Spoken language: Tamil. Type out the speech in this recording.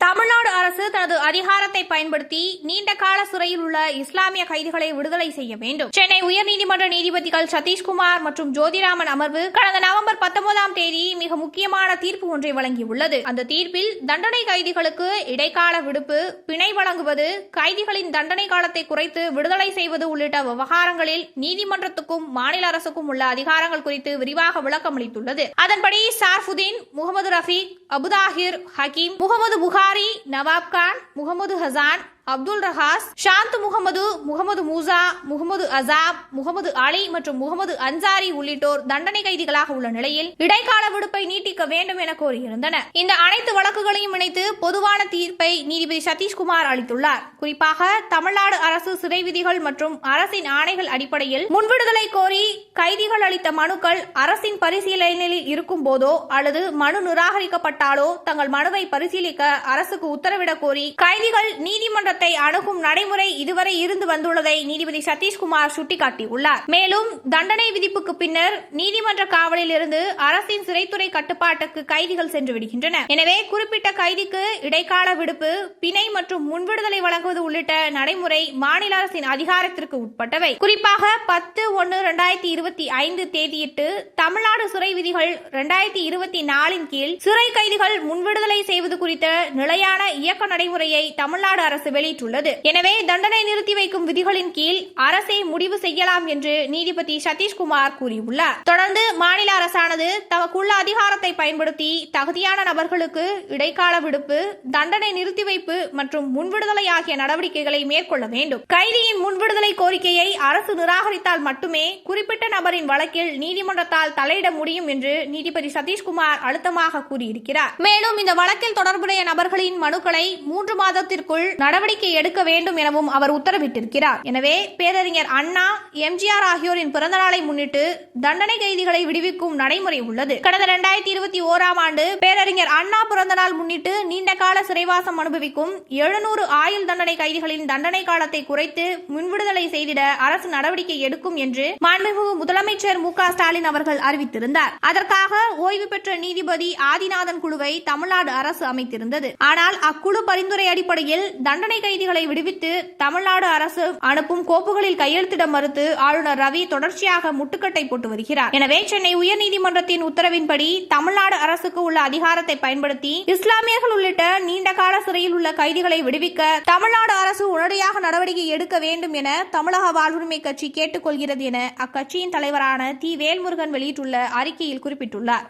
தமிழ்நாடு அரசு தனது அதிகாரத்தை பயன்படுத்தி நீண்ட கால சிறையில் உள்ள இஸ்லாமிய கைதிகளை விடுதலை செய்ய வேண்டும். சென்னை உயர்நீதிமன்ற நீதிபதிகள் சதீஷ்குமார் மற்றும் ஜோதிராமன் அமர்வு கடந்த நவம்பர் பத்தொன்பதாம் தேதி மிக முக்கியமான தீர்ப்பு ஒன்றை வழங்கியுள்ளது. அந்த தீர்ப்பில் தண்டனை கைதிகளுக்கு இடைக்கால விடுப்பு பிணை வழங்குவது கைதிகளின் தண்டனை காலத்தை குறைத்து விடுதலை செய்வது உள்ளிட்ட விவகாரங்களில் நீதிமன்றத்துக்கும் மாநில அரசுக்கும் உள்ள அதிகாரங்கள் குறித்து விரிவாக விளக்கம் அளித்துள்ளது அதன்படி சார்புதீன் முகமது ரஃபீக் அபுதாஹிர் ஹக்கீம் முகமது புகாரி நவாப் கான் முகமது ஹசான் அப்துல் ரஹாஸ் ஷாந்த் முகமது முகமது மூசா முகமது அசாப் முகமது அலி மற்றும் முகமது அன்சாரி உள்ளிட்டோர் தண்டனை கைதிகளாக உள்ள நிலையில் இடைக்கால விடுப்பை நீட்டிக்க வேண்டும் என கோரியிருந்தனர். இந்த அனைத்து வழக்குகளையும் இணைத்து பொதுவான தீர்ப்பை நீதிபதி சதீஷ்குமார் அளித்துள்ளார். குறிப்பாக தமிழ்நாடு அரசு சிறை விதிகள் மற்றும் அரசின் ஆணைகள் அடிப்படையில் முன்விடுதலை கோரி கைதிகள் அளித்த மனுக்கள் அரசின் பரிசீலனையில் இருக்கும் போதோ அல்லது மனு நிராகரிக்கப்பட்டாலோ தங்கள் மனுவை பரிசீலிக்க அரசுக்கு உத்தரவிடக் கோரி கைதிகள் நீதிமன்ற நீதிமன்றத்தை அணுகும் நடைமுறை இதுவரை இருந்து வந்துள்ளதை நீதிபதி சதீஷ்குமார் சுட்டிக்காட்டியுள்ளார். மேலும் தண்டனை விதிப்புக்கு பின்னர் நீதிமன்ற காவலில் இருந்து அரசின் சிறைத்துறை கட்டுப்பாட்டுக்கு கைதிகள் சென்று விடுகின்றன. எனவே குறிப்பிட்ட கைதிக்கு இடைக்கால விடுப்பு பிணை மற்றும் முன்விடுதலை வழங்குவது உள்ளிட்ட நடைமுறை மாநில அரசின் அதிகாரத்திற்கு உட்பட்டவை. குறிப்பாக பத்து ஒன்று இரண்டாயிரத்தி இருபத்தி ஐந்து தேதியிட்டு தமிழ்நாடு சிறை விதிகள் இரண்டாயிரத்தி இருபத்தி நாலின் கீழ் சிறை கைதிகள் முன்விடுதலை செய்வது குறித்த நிலையான இயக்க நடைமுறையை தமிழ்நாடு அரசு வெளியிட்டுள்ளது. எனவே தண்டனை நிறுத்தி வைக்கும் விதிகளின் கீழ் அரசே முடிவு செய்யலாம் என்று நீதிபதி சதீஷ்குமார் கூறியுள்ளார். தொடர்ந்து மாநில அரசானது தமக்குள்ள அதிகாரத்தை பயன்படுத்தி தகுதியான நபர்களுக்கு இடைக்கால விடுப்பு தண்டனை நிறுத்தி வைப்பு மற்றும் முன்விடுதலை ஆகிய நடவடிக்கைகளை மேற்கொள்ள வேண்டும். கைதியின் முன்விடுதலை கோரிக்கையை அரசு நிராகரித்தால் மட்டுமே குறிப்பிட்ட நபரின் வழக்கில் நீதிமன்றத்தால் தலையிட முடியும் என்று நீதிபதி சதீஷ்குமார் அழுத்தமாக கூறியிருக்கிறார். மேலும் இந்த வழக்கில் தொடர்புடைய நபர்களின் மனுக்களை மூன்று மாதத்திற்குள் நடவடிக்கை நடவடிக்கை எடுக்க வேண்டும் எனவும் அவர் உத்தரவிட்டிருக்கிறார். எனவே பேரறிஞர் அண்ணா எம்ஜிஆர் ஆகியோரின் பிறந்த நாளை முன்னிட்டு தண்டனை கைதிகளை விடுவிக்கும் நடைமுறை உள்ளது. கடந்த இரண்டாயிரத்தி இருபத்தி ஓராம் ஆண்டு பேரறிஞர் அண்ணா பிறந்த நாள் முன்னிட்டு நீண்ட கால சிறைவாசம் அனுபவிக்கும் எழுநூறு ஆயுள் தண்டனை கைதிகளின் தண்டனை காலத்தை குறைத்து முன்விடுதலை செய்திட அரசு நடவடிக்கை எடுக்கும் என்று மாண்புமிகு முதலமைச்சர் மு ஸ்டாலின் அவர்கள் அறிவித்திருந்தார். அதற்காக ஓய்வு பெற்ற நீதிபதி ஆதிநாதன் குழுவை தமிழ்நாடு அரசு அமைத்திருந்தது. ஆனால் அக்குழு பரிந்துரை அடிப்படையில் தண்டனை கைதிகளை விடுவித்து தமிழ்நாடு அரசு அனுப்பும் கோப்புகளில் கையெழுத்திட மறுத்து ஆளுநர் ரவி தொடர்ச்சியாக முட்டுக்கட்டை போட்டு வருகிறார். எனவே சென்னை உயர்நீதிமன்றத்தின் உத்தரவின்படி தமிழ்நாடு அரசுக்கு உள்ள அதிகாரத்தை பயன்படுத்தி இஸ்லாமியர்கள் உள்ளிட்ட நீண்ட கால சிறையில் உள்ள கைதிகளை விடுவிக்க தமிழ்நாடு அரசு உடனடியாக நடவடிக்கை எடுக்க வேண்டும் என தமிழக வாழ்வுரிமை கட்சி கேட்டுக்கொள்கிறது என அக்கட்சியின் தலைவரான தி வேல்முருகன் வெளியிட்டுள்ள அறிக்கையில் குறிப்பிட்டுள்ளார்.